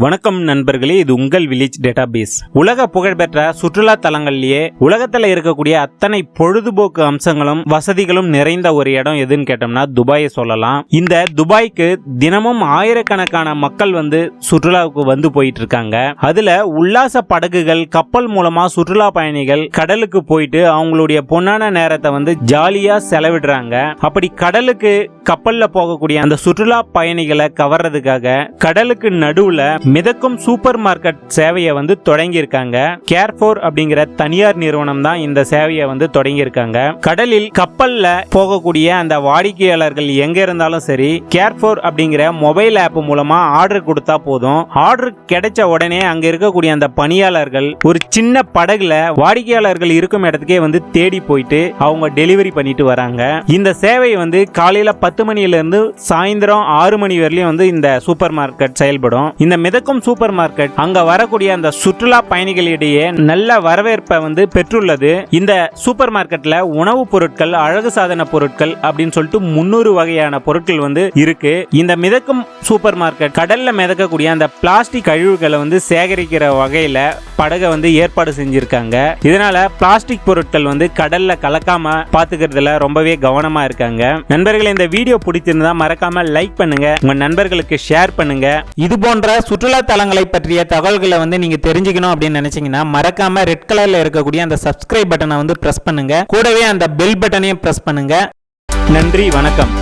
வணக்கம் நண்பர்களே இது உங்கள் வில்லேஜ் டேட்டாபேஸ் உலக புகழ்பெற்ற சுற்றுலா தலங்கள்லயே உலகத்துல இருக்கக்கூடிய அத்தனை பொழுதுபோக்கு அம்சங்களும் வசதிகளும் நிறைந்த ஒரு இடம் எதுன்னு கேட்டோம்னா துபாயை சொல்லலாம். இந்த துபாய்க்கு தினமும் ஆயிரக்கணக்கான மக்கள் வந்து சுற்றுலாவுக்கு வந்து போயிட்டு இருக்காங்க அதுல உல்லாச படகுகள் கப்பல் மூலமா சுற்றுலா பயணிகள் கடலுக்கு போயிட்டு அவங்களுடைய பொன்னான நேரத்தை வந்து ஜாலியா செலவிடுறாங்க. அப்படி கடலுக்கு கப்பல்ல போகக்கூடிய அந்த சுற்றுலா பயணிகளை கவர்றதுக்காக கடலுக்கு நடுவுல மிதக்கும் சூப்பர் மார்க்கெட் சேவையை வந்து தொடங்கியிருக்காங்க. கேர்போர் அப்படிங்கிற தனியார் நிறுவனம் தான் இந்த சேவையை வந்து தொடங்கியிருக்காங்க. கடலில் கப்பல்ல போகக்கூடிய அந்த வாடிக்கையாளர்கள் எங்க இருந்தாலும் சரி கேர்போர் அப்படிங்கிற மொபைல் ஆப் மூலமா ஆர்டர் கொடுத்தா போதும். ஆர்டர் கிடைச்ச உடனே அங்க இருக்கக்கூடிய அந்த பணியாளர்கள் ஒரு சின்ன படகுல வாடிக்கையாளர்கள் இருக்கும் இடத்துக்கே வந்து தேடி போயிட்டு அவங்க டெலிவரி பண்ணிட்டு வராங்க. இந்த சேவை வந்து காலையில பத்து பத்து இருந்து சாயந்தரம் ஆறு மணி வரையிலும் வந்து இந்த சூப்பர் மார்க்கெட் செயல்படும். இந்த மிதக்கும் சூப்பர் மார்க்கெட் அங்க வரக்கூடிய அந்த சுற்றுலா பயணிகளிடையே நல்ல வரவேற்பை வந்து பெற்றுள்ளது. இந்த சூப்பர் மார்க்கெட்ல உணவுப் பொருட்கள் அழகு சாதன பொருட்கள் அப்படின்னு சொல்லிட்டு முன்னூறு வகையான பொருட்கள் வந்து இருக்கு. இந்த மிதக்கும் சூப்பர் மார்க்கெட் கடல்ல மிதக்கக்கூடிய அந்த பிளாஸ்டிக் கழிவுகளை வந்து சேகரிக்கிற வகையில படகை வந்து ஏற்பாடு செஞ்சிருக்காங்க. இதனால பிளாஸ்டிக் பொருட்கள் வந்து கடல்ல கலக்காம பாத்துக்கிறதுல ரொம்பவே கவனமா இருக்காங்க. நண்பர்களே இந்த வீடியோ பிடிச்சிருந்தா மறக்காம லைக் பண்ணுங்க. உங்க நண்பர்களுக்கு ஷேர் பண்ணுங்க. இது போன்ற சுற்றுலா தலங்களை பற்றிய தகவல்களை வந்து நீங்க தெரிஞ்சுக்கணும் அப்படின்னு நினைச்சீங்கன்னா மறக்காம ரெட் கலர்ல இருக்கக்கூடிய அந்த சப்ஸ்கிரைப் பட்டனை வந்து பிரஸ் பண்ணுங்க. கூடவே அந்த பெல் பட்டனையும் பிரஸ் பண்ணுங்க. நன்றி வணக்கம்.